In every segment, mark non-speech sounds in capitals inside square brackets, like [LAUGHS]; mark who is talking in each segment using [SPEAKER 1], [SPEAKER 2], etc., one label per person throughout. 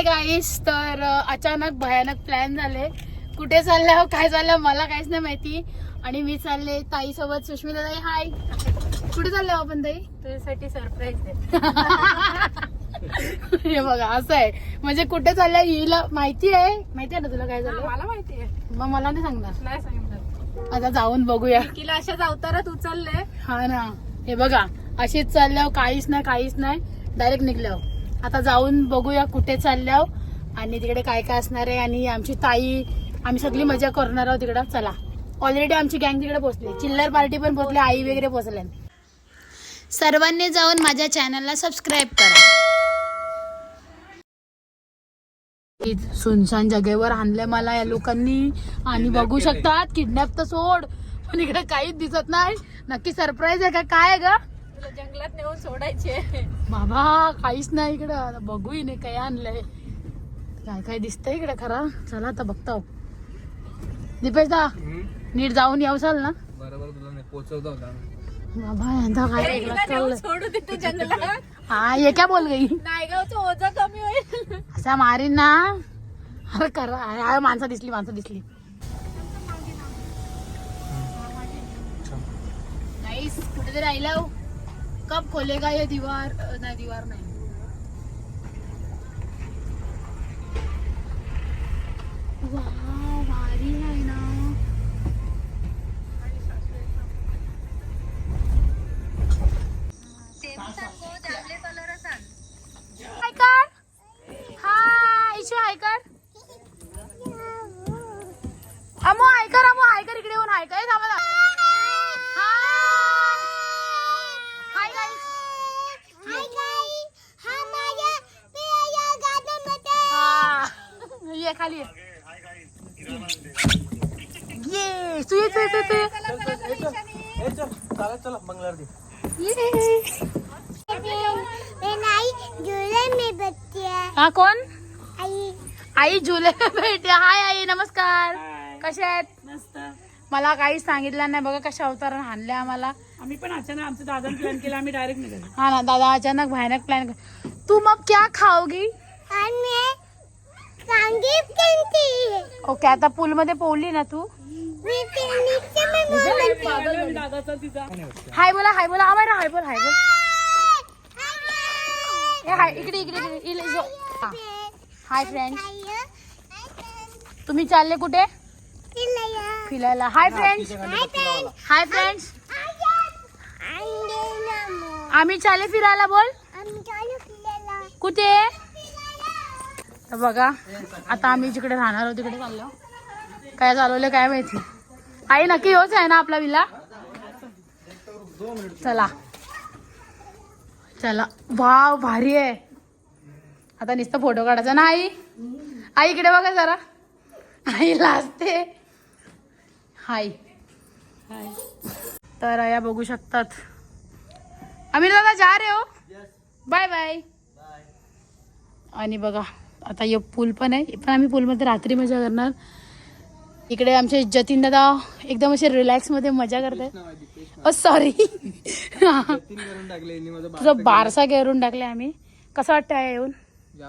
[SPEAKER 1] Hi guys तर अचानक भयानक प्लॅन झाले. कुठे चालले आहो काय चाललं मला काहीच नाही माहिती. आणि मी चालले ताई सोबत सुष्मिता ताई हाय कुठे चालले आहो आपण ताई? [LAUGHS]
[SPEAKER 2] तुझ्यासाठी सरप्राईज
[SPEAKER 1] हे बघा असं आहे. म्हणजे कुठे चालल्या हिला माहिती आहे? माहिती आहे ना तुला काय झालं?
[SPEAKER 2] मला माहिती आहे.
[SPEAKER 1] मग मला नाही सांगणार.
[SPEAKER 2] नाही सांगितलं
[SPEAKER 1] आता जाऊन बघूया.
[SPEAKER 2] तिला अशाच अवतारात उचलले.
[SPEAKER 1] हा ना. हे बघा अशीच चालल्यावर काहीच नाही काहीच नाही. डायरेक्ट निघल्यावर आता जाऊन बघूया कुठे चालल्यावर आणि तिकडे काय काय असणार आहे. आणि आमची ताई आम्ही सगळी मजा करणार आहोत तिकडं. चला. ऑलरेडी आमची गँग तिकडे पोहोचली. चिल्लर पार्टी पण पोहोचली आई वगैरे पोहोचल्या सर्वांनी जाऊन माझ्या चॅनलला सबस्क्राईब करा. सुनसान जागेवर आणलंय मला या लोकांनी. आणि बघू शकतात किडनॅप तर सोड. पण इकडे काहीच दिसत नाही. नक्की सरप्राईज आहे का? काय आहे ग?
[SPEAKER 2] तुला जंगलात नेऊन सोडायचे.
[SPEAKER 1] बाबा काहीच नाही इकडं. आता बघूही नाही काय आणलंय. काय काय दिसतंय इकडे खरा? चला आता बघतो. दीपेश दा नीट जाऊन यावसाल ना?
[SPEAKER 3] बरोबर तुला नाही पोचवता
[SPEAKER 1] बाबा यांचा काय वेगळंच चाललंय.
[SPEAKER 2] सोडू दे तू जंगलात.
[SPEAKER 1] हा ये काय बोल गई?
[SPEAKER 2] नायगावचं ओझं कमी होईल.
[SPEAKER 1] असा मारीन ना. अरे करा अरे, अरे, माणसं दिसली माणसं दिसली. कुठेतरी राहिला. हो. कब खोलेगा ये दीवार? नाही दीवार नाही। वाव, भारी आहे ना अमो अमो इकडे येऊन हाय कर थांबा. ये खाली. ये तू ये तू ये, तू ये, तू ये.
[SPEAKER 3] चला चला मंगळवार दे
[SPEAKER 1] ये
[SPEAKER 4] में बच्चे
[SPEAKER 1] हा कोण?
[SPEAKER 4] आई
[SPEAKER 1] आई झुले भेटे हाय आई नमस्कार. कशा आहेत?
[SPEAKER 2] मस्त.
[SPEAKER 1] मला काहीच सांगितलं नाही. बघा कशा अवतारण हाणले आम्हाला.
[SPEAKER 2] आम्ही पण अचानक आमचं दादा प्लॅन केला आम्ही डायरेक्ट निघालो.
[SPEAKER 1] हा ना दादा अचानक भयानक प्लॅन तू मग क्या खाओगी
[SPEAKER 4] और मैं संगीत करती
[SPEAKER 1] ओके आता पूल मध्ये पोहली ना तू हाय बोला हाय बोला आम्हाला हाय बोल हाय बोल हाय इकडे इकडे इकडे इले जो हा. हाय फ्रेंड तुम्ही चालले कुठे फिरायला हाय फ्रेंड्स हाय फ्रेंड्स आम्ही चालले फिरायला बोल कुठे तर बघा आता आम्ही जिकडे राहणार आहोत तिकडे चाललो. काय चालवलं काय माहिती? आई नक्की होच आहे ना आपला विला? चला. चला. वाव भारी आहे. आता नुसतं फोटो काढायचा ना आई? आई इकडे बघा जरा. आई लाजते. हाय. तर या बघू शकतात. आम्ही दादा जा रे हो. बाय बाय आणि बघा. आता ये पूल पण आहे. पण आम्ही पूलमध्ये रात्री मजा करणार. इकडे आमचे जतीन दादा एकदम असे रिलॅक्समध्ये मजा करतात अ सॉरी तुझं बारसा घेरून टाकले आम्ही. कसं वाटतंय येऊन?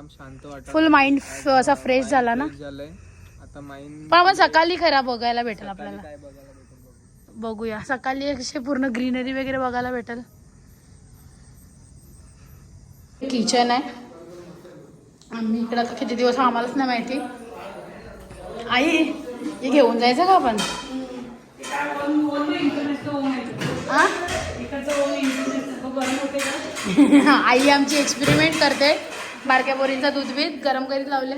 [SPEAKER 3] शांत वाटत
[SPEAKER 1] फुल माइंड असा फ्रेश झाला ना? पण आपण सकाळी खरा बघायला भेटेल आपल्याला. बघूया. सकाळी असे पूर्ण ग्रीनरी वगैरे बघायला भेटेल. किचन आहे. आम्ही इकडं आता किती दिवस आम्हालाच नाही माहिती. आई हे घेऊन जायचं का आपण? [LAUGHS] आई आमची एक्सपेरिमेंट करते. बारक्या बोरींचा दूध बीत गरम करीत लावले.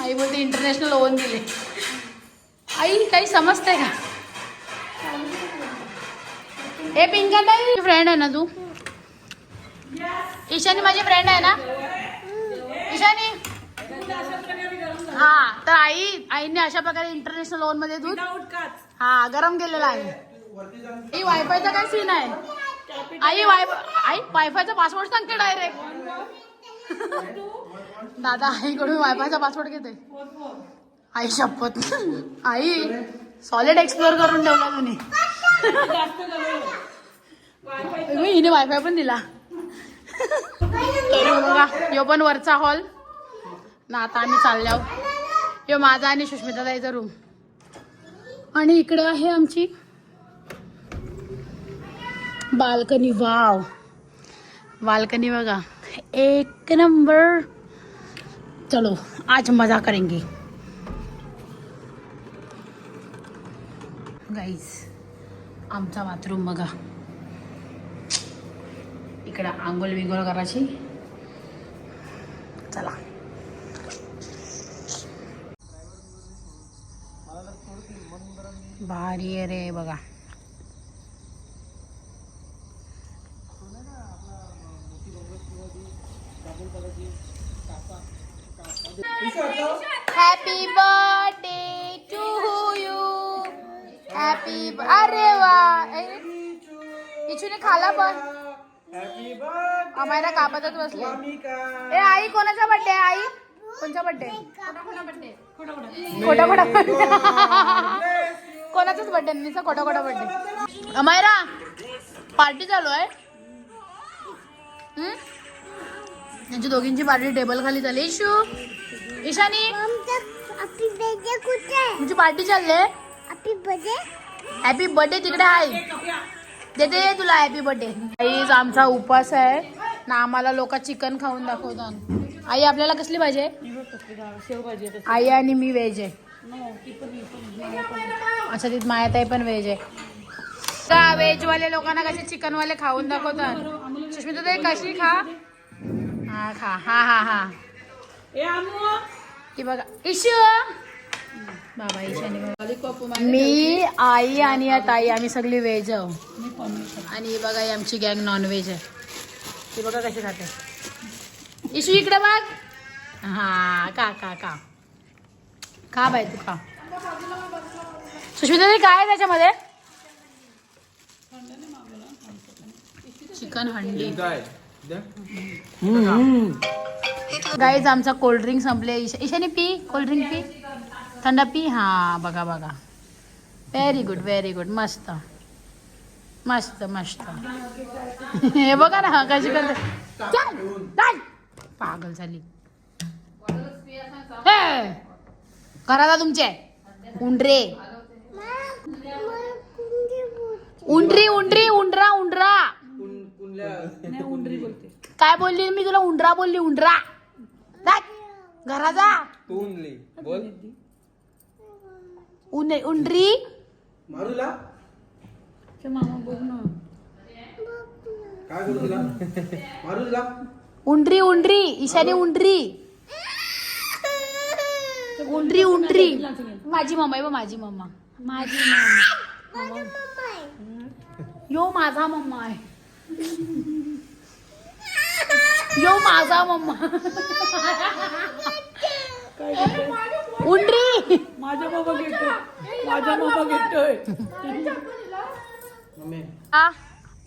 [SPEAKER 1] आई बोलते इंटरनॅशनल ओव्हन दिले. आई काही समजते का? ए पिंका ताई फ्रेंड आहे ना तू? ईशानी माझी फ्रेंड आहे ना? ईशानी हा तर आई आईने अशा प्रकारे इंटरनॅशनल लोनमध्ये दूध हा गरम केलेला आहे. ही वायफायचा काय सीन आहे? आई वाय आई वायफायचा पासवर्ड सांगते डायरेक्ट दादा आईकडून वायफायचा पासवर्ड घेते. आई शपथ. आई सॉलिड एक्सप्लोर करून ठेवला तुम्ही. हिने वायफाय पण दिला. बघा यो पण वरचा हॉल ना आता आम्ही चालल्या हो. यो माझा आणि सुष्मिता जायचा रूम आणि इकडे आहे आमची बाल्कनी. वाव. बाल्कनी बघा. एक नंबर. चलो आज मजा करेंगे. गाईज आमचा बाथरूम बघा. इकडं आंघोळ बिंघोळ करायची चला भारी आहे रे बघा happy birthday to you happy अरे वा इचूने खाला पण आम्हाला कापातच बसले ए आई कोणाचा बर्थडे आई? कोणचा बर्थडे? खोटा खोटा कोणाचाच बर्थडे निसा खोटा खोटा बर्थडे. अमायरा पार्टी चालू आहे. हम्म? यांची दोघींची पार्टी टेबल खाली झाली इशू ईशानी. तुमची पार्टी चालली आहे.
[SPEAKER 4] आपली बेजे
[SPEAKER 1] हॅपी बर्थडे तिकडे आहे. देते तुला हॅपी बर्थडे आमचा उपवास आहे ना आम्हाला लोक चिकन खाऊन दाखवतात. आई आपल्याला कसली पाहिजे आई आणि मी व्हेज आहे. अच्छा तिथ मायाताई पण व्हेज आहे. का व्हेज वाले लोकांना कसे चिकन वाले खाऊन दाखवतात. सुष्मिता ताई कशी खा? हा खा. हा हा हा. ती बघा. इशू. मी आई आणि या ताई आम्ही सगळी व्हेज आहो. आणि ही बघा ही आमची गँग नॉन व्हेज आहे. ती बघा कशी खाते. इशू इकडे बघ. हा का का का. खा बाई तू खा. सुष्मिता काय आहे त्याच्यामध्ये? चिकन हंडी. गाईज आमचा कोल्ड्रिंक संपले. ईशा ईशाने पी कोल्ड्रिंक पी. थंड पी हा बघा बघा व्हेरी गुड व्हेरी गुड मस्त मस्त मस्त हे बघा ना कशी करते चल, चल. पागल झाली हे, घराला तुमचे उंडरे उंडरी उंडरी उंडरा उंडरा काय बोलली मी तुला उंडरा बोलली उंडरा घरा जा
[SPEAKER 3] बोल
[SPEAKER 1] उन उंडरी
[SPEAKER 5] मारूला? काय करू तुला? मारू तुला
[SPEAKER 1] उंडरी उंडरी ईशानी उंडरी उंडरी उंडरी माझी मम्मा आहे बा माझी मम्मा माझी मम्मा यो माझा मम्मा आहे. यो माझा मम्मा
[SPEAKER 2] बाबा घेतोय. माझा बाबा घेतोय.
[SPEAKER 5] मम्मी.
[SPEAKER 1] आ,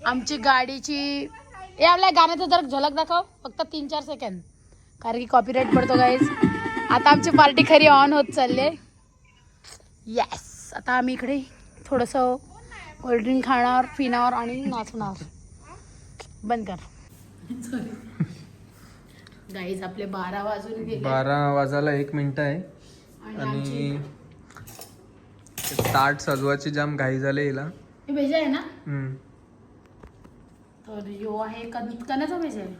[SPEAKER 1] आमची गाडीची ए आपल्या गाण्याचं जर झलक दाखव. फक्त तीन चार सेकंड कारण की कॉपीराईट पडतो गाईज आता आमची पार्टी खरी ऑन होत चालली आहे. येस आता आम्ही इकडे थोडंसं कोल्ड्रिंक खाणार पिणार आणि नाचणार. बंद कर. गाईज आपले बारा वाजून गेले.
[SPEAKER 3] बारा वाजायला एक मिनिट आहे.
[SPEAKER 1] आणि आमची
[SPEAKER 3] आणि ताट सजवाची जाम घाई झाली हिला.
[SPEAKER 1] हे भेज आहे ना?
[SPEAKER 3] हम्म.
[SPEAKER 1] तर यो आहे कन कणाचा भेज आहे.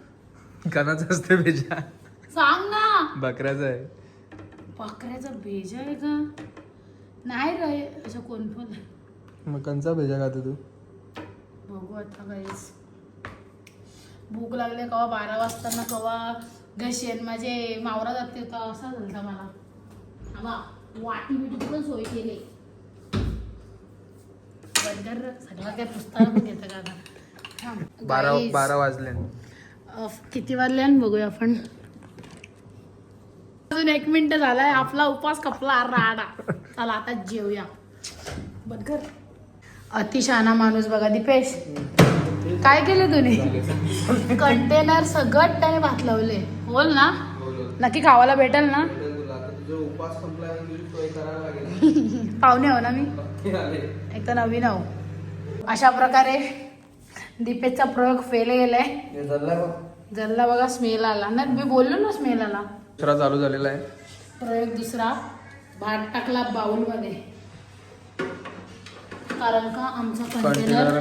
[SPEAKER 3] कणाचं असते भेजा.
[SPEAKER 1] सांग ना.
[SPEAKER 3] बकऱ्याचं आहे.
[SPEAKER 1] बकऱ्याचा भेज आहे का? नाही रे असं कोण पण.
[SPEAKER 3] मग कंचा भेजा खातो तू?
[SPEAKER 1] बघू आता काहीच भूक लागले कवा बारा वाजताना कवा घशेन माझे मावरा जाते तर असा झालता मला. आबा वाटी बिटी पण सोय केली. सगळं काय घेतं का आता.
[SPEAKER 3] बारा बारा वाजले
[SPEAKER 1] किती वाजले बघूया आपण. अजून एक मिनिट झालाय. आपला उपवास कपला राडा. चला आता जेवूया. बदकर अतिशहाणा माणूस बघा दीपेश. काय केलं तुम्ही कंटेनर सगळं त्याने भात लावले. बोल ना. नक्की खावायला भेटेल ना? पाहुणे हो ना मी. एक तर नवीन आहो. अशा प्रकारे दीपेशचा प्रयोग फेल गेलाय. जल्ला बघा. स्मेल आला. नाही मी बोललो ना स्मेल आला.
[SPEAKER 3] दुसरा चालू झालेला आहे.
[SPEAKER 1] प्रयोग दुसरा. भात टाकला बाउलमध्ये कारण का आमचा कंटेनर.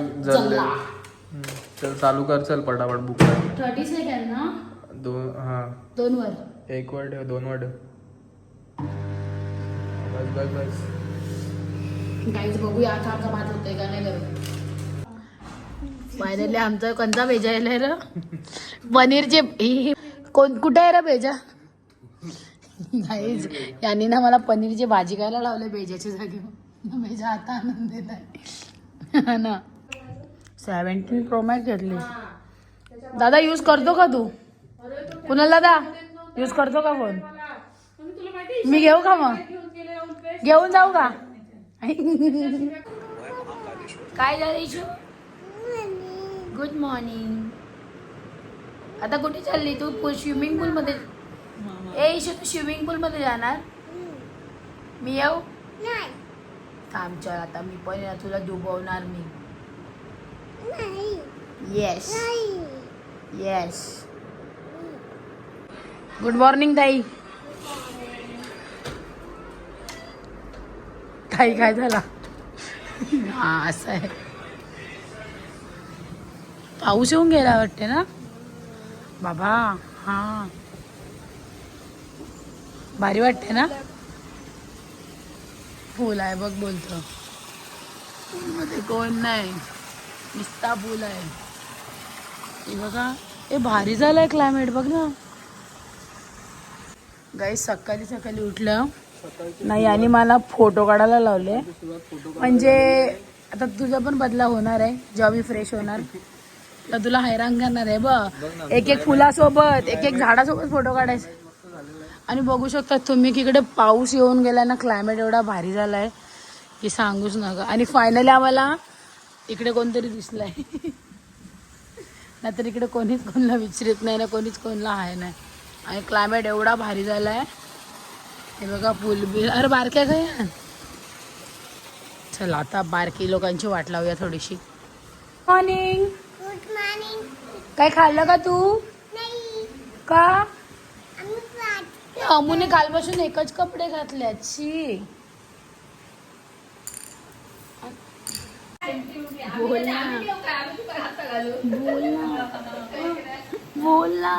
[SPEAKER 3] चल चालू कर चल पटापट बुक
[SPEAKER 1] थर्टी सेकंड ना
[SPEAKER 3] दोन हा.
[SPEAKER 1] दोन वर.
[SPEAKER 3] एक वर ठेव दोन वर ठेव. बस बस बस.
[SPEAKER 1] गाईज बघूया आता आमचा भात होतोय का नाही करू फायनली आमचा कोणता भेजा येईल र? पनीरचे हे- कोण कुठे आहे रे भेजा? गाईज यांनी ना मला पनीरची भाजी खायला लावले भेजाच्या जागी. भेजा आता आनंद देत आहे. ना. सेव्हन्टीन प्रो घेतली. दादा यूज करतो का तू? कुणाल दादा? यूज करतो का फोन मी घेऊ का मग? घेऊन जाऊ का? काय झालं इशू? गुड मॉर्निंग आता कुठे चालली तू? स्विमिंग पूल मध्ये ए इशू तू स्विमिंग पूल मध्ये जाणार? मी येऊ?
[SPEAKER 4] नाही
[SPEAKER 1] थांब चल आता मी पण तुला डुबवणार मी.
[SPEAKER 4] नाही
[SPEAKER 1] येस येस गुड मॉर्निंग ताई. काही काय झाला? हा असं आहे. पाऊस येऊन गेला वाटते ना? बाबा हा. भारी वाटते ना? फुल आहे बघ बोलतो. मध्ये कोण नाही. निस्ता फुल आहे. हे बघा हे भारी झालंय क्लायमेट बघ ना. गाई सकाळी सकाळी उठलं. नाही आणि मला फोटो काढायला लावले. म्हणजे आता तुझा पण बदला होणार आहे. जॉबी फ्रेश होणार. तर तुला हैराण करणार आहे बघ. एक एक फुलासोबत एक एक झाडासोबत फोटो काढायचे. आणि बघू शकता तुम्ही की इकडे पाऊस येऊन गेला ना क्लायमेट एवढा भारी झालाय की सांगूच नका. आणि फायनली आम्हाला इकडे कोणतरी दिसलंय. [LAUGHS] नाहीतर इकडे कोणीच कोणाला विचारत नाही ना कोणीच कोणाला आहे नाही. आणि क्लायमेट एवढा भारी झाला आहे हे बघा पूल बिल अरे बारक्या काय चला आता बारकी लोकांची वाट लावूया थोडीशी. मॉर्निंग
[SPEAKER 4] गुड मॉर्निंग
[SPEAKER 1] काय खाल्लं का तू?
[SPEAKER 4] नाही.
[SPEAKER 1] का? अमुने कालपासून एकच कपडे घातले शी. बोल ना. बोल ना.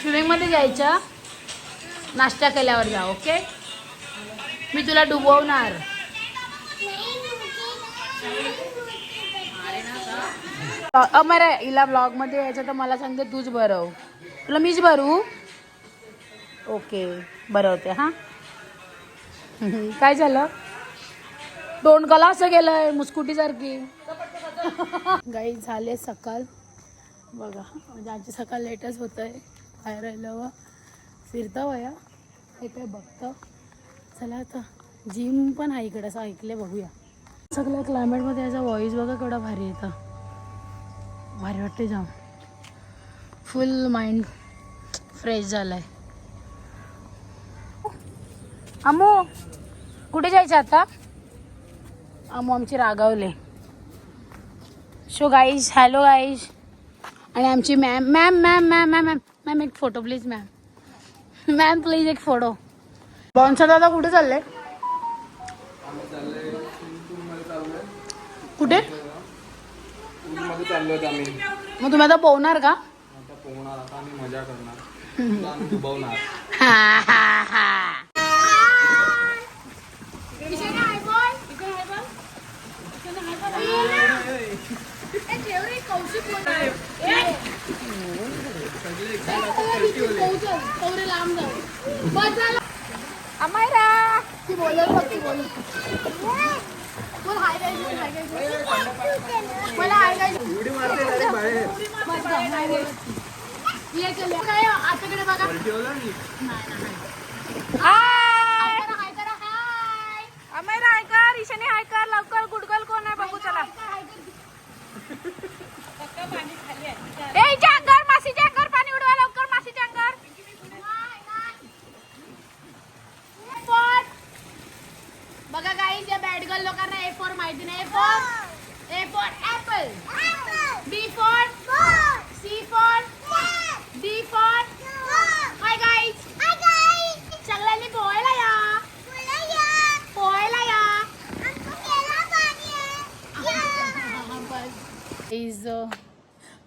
[SPEAKER 1] स्विमिंगमध्ये जायचं नाश्ता केल्यावर जा ओके? मी तुला डुबवणार. अमरे हिला ब्लॉगमध्ये यायचं तर मला सांगते तूच भरव. तुला मीच भरू? ओके भरवते हां. काय झालं? तोंड कला असं गेलंय मुस्कुटीसारखी. [LAUGHS] गाई झाले सकाळ. बघा म्हणजे आमची सकाळ लेटच होत आहे बाहेर राहिलं फिरता वया. हे काय बघतं. चला आता जिम पण आहे इकडे असं ऐकले बघूया. सगळ्या क्लायमेटमध्ये याचा व्हॉइस बघा केवढा भारी येतं भारी वाटते जाम फुल माइंड फ्रेश झालाय. अमू कुठे जायचं आता? अमू आमची रागावले. शो गाईज हॅलो गाईज आणि आमची ma'am ma'am ma'am ma'am ma'am ma'am ma'am एक photo please ma'am ma'am please एक फोटो बॉन्सर दादा कुठे चालले? कुठे? मग तुम्ही आता पोहणार का?
[SPEAKER 3] आता पोहणार आता आम्ही मजा करणार. [LAUGHS]
[SPEAKER 1] हा हा हा. अमायरा ती बोलत होती बोल बोल हाय गाईज हाय गाईज मला हाय गाईज
[SPEAKER 3] उडी मारते direct बाहेर.
[SPEAKER 1] मजा हाय गाईज ये चले काय आताकडे बघा
[SPEAKER 3] ठेवलं मी
[SPEAKER 1] हाय करा. हाय करा हाय अमायरा हाय कर ईशाने हाय कर. लवकर गुडगल कोण आहे बघू चला ए इच्या अंगावर मासीच्या अंगावर पाणी उडवा लवकर मासीच्या अंगावर फोर बघा काही त्या बॅड गर्ल लोकांना ए फोर माहिती नाही A four A four apple B four guys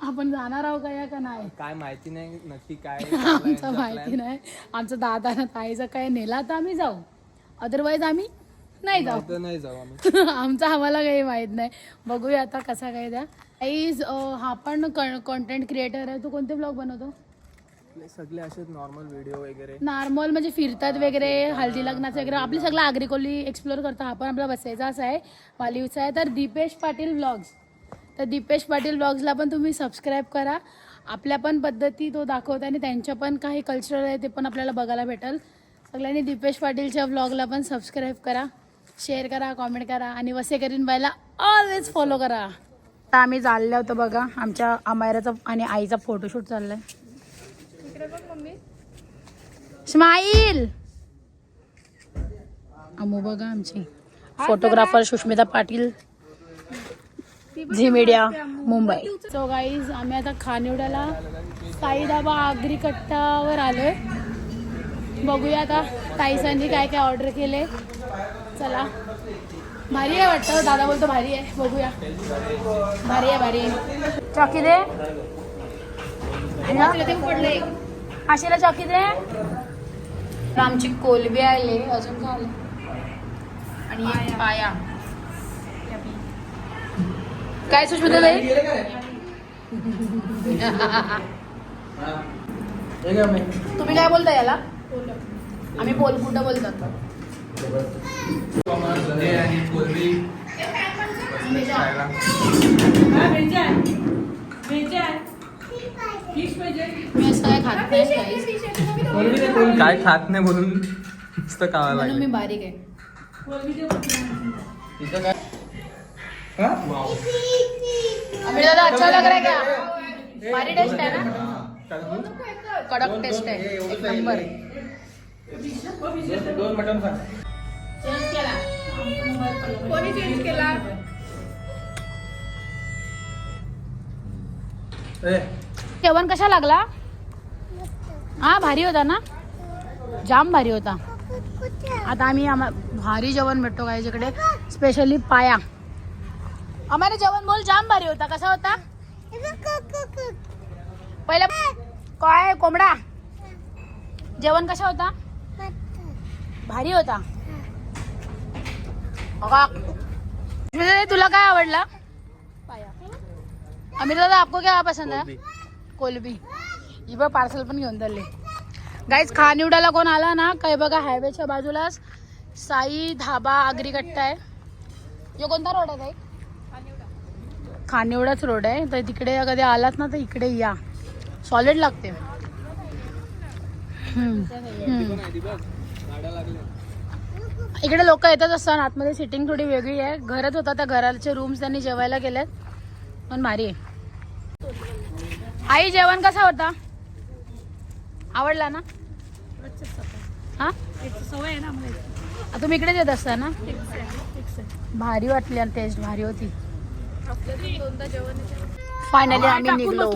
[SPEAKER 1] आपण जाणार आहोत का या का नाही
[SPEAKER 3] काय माहिती नाही नक्की काय
[SPEAKER 1] आमचं माहिती नाही. आमचं दादा ना ताईचं काय नेला तर आम्ही जाऊ. अदरवाईज आम्ही नाही जाऊ.
[SPEAKER 3] नाही जाऊ आम्ही. [LAUGHS]
[SPEAKER 1] आमचं आम्हाला काही माहीत नाही. बघूया आता कसा काय द्या. आईज हा पण कॉन्टेंट क्रिएटर आहे. तू कोणते ब्लॉग बनवतो?
[SPEAKER 3] सगळे असेच नॉर्मल व्हिडिओ वगैरे.
[SPEAKER 1] नॉर्मल म्हणजे फिरतात वगैरे हल्दी लग्नाचं वगैरे. आपली सगळं आग्रिकोली एक्सप्लोर करतो. हा पण आपला बसायचा असा आहे. वालीवचा आहे. तर दीपेश पाटील ब्लॉग्स तर दीपेश पाटील ब्लॉग्सला पण तुम्ही सबस्क्राईब करा. आपल्या पण पद्धती तो दाखवतो आणि त्यांच्या पण काही कल्चरल आहे ते पण आपल्याला बघायला भेटेल. सगळ्यांनी दीपेश पाटीलच्या ब्लॉगला पण सबस्क्राईब करा शेअर करा कॉमेंट करा आणि वसेकरीन बायला ऑलवेज फॉलो करा. आता आम्ही चाललो होतो बघा आमच्या अमायराचा आणि आईचा फोटोशूट चाललाय. स्माईल अमू बघा आमची. Photographer Sushmita Patil. Zee media Mumbai. So guys आम्ही आता खानिवड्याला साई धाबा आगरी कट्टावर आलोय. बघूया आता ताईसांनी काय काय ऑर्डर केले. चला. भारी आहे वाटतं. दादा बोलतो भारी आहे. बघूया. भारी आहे भारी आहे. चॉकी दे. पडले आशेला चॉकी दे. आमची कोलबी आले. अजून काय आलं? आणि पाया. काय सुष्मिता ताई
[SPEAKER 5] हे.
[SPEAKER 1] तुम्ही काय बोलता याला? आम्ही बोलतात?
[SPEAKER 2] पाहिजे
[SPEAKER 1] मी असं काय खात नाही
[SPEAKER 3] म्हणून नुसतं
[SPEAKER 1] म्हणून मी बारीक आहे. अमित दादा अच्छा लग रहा है क्या? भारी टेस्ट आहे ना? कडक टेस्ट आहे एक नंबर।
[SPEAKER 5] दोन- दोन मटन
[SPEAKER 1] चेंज केला
[SPEAKER 2] कोणी चेंज केला?
[SPEAKER 5] ए.
[SPEAKER 1] जेवण कशा लागला? हा भारी होता ना? जाम भारी होता. आता आम्ही आम्हा भारी जेवण भेटतो काय इकडे. स्पेशली पाया. आम्हाला जेवण बोल जाम भारी होता. कसा होता? पहिला काय कोंबडा? जेवण कसा होता? भारी होता. अगा. स्मिता, तुला काय आवडला? अमित दादा आपको क्या पसंद है? कोलबी. ही बघ पार्सल पण घेऊन चालले. गाईज खा खानिवड्याला कोण आला ना? काय बघा हायवेच्या बाजूलाच साई धाबा आगरी कट्टा आहे. यो कोणता रोड आहे ताई खानिवडाच रोड आहे. तर तिकडे कधी आलात ना तर इकडे या. सॉलिड लागते. इकडे लोक येतच असतात आतमध्ये सिटिंग थोडी वेगळी आहे. घरच होता त्या घराचे रूम्स त्यांनी जेवायला गेलेत. पण भारी आहे. आई जेवण कसा होता? आवडला ना? हा?
[SPEAKER 2] सवय आहे ना
[SPEAKER 1] तुम्ही इकडेच येत असता ना? भारी वाटली आणि टेस्ट भारी होती. फायनली आम्ही निघलो.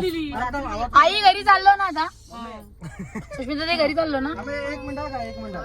[SPEAKER 1] आई घरी चाललो ना आता. सुष्मिता ते घरी चाललो ना.
[SPEAKER 5] एक मिनिट का एक मिनिट.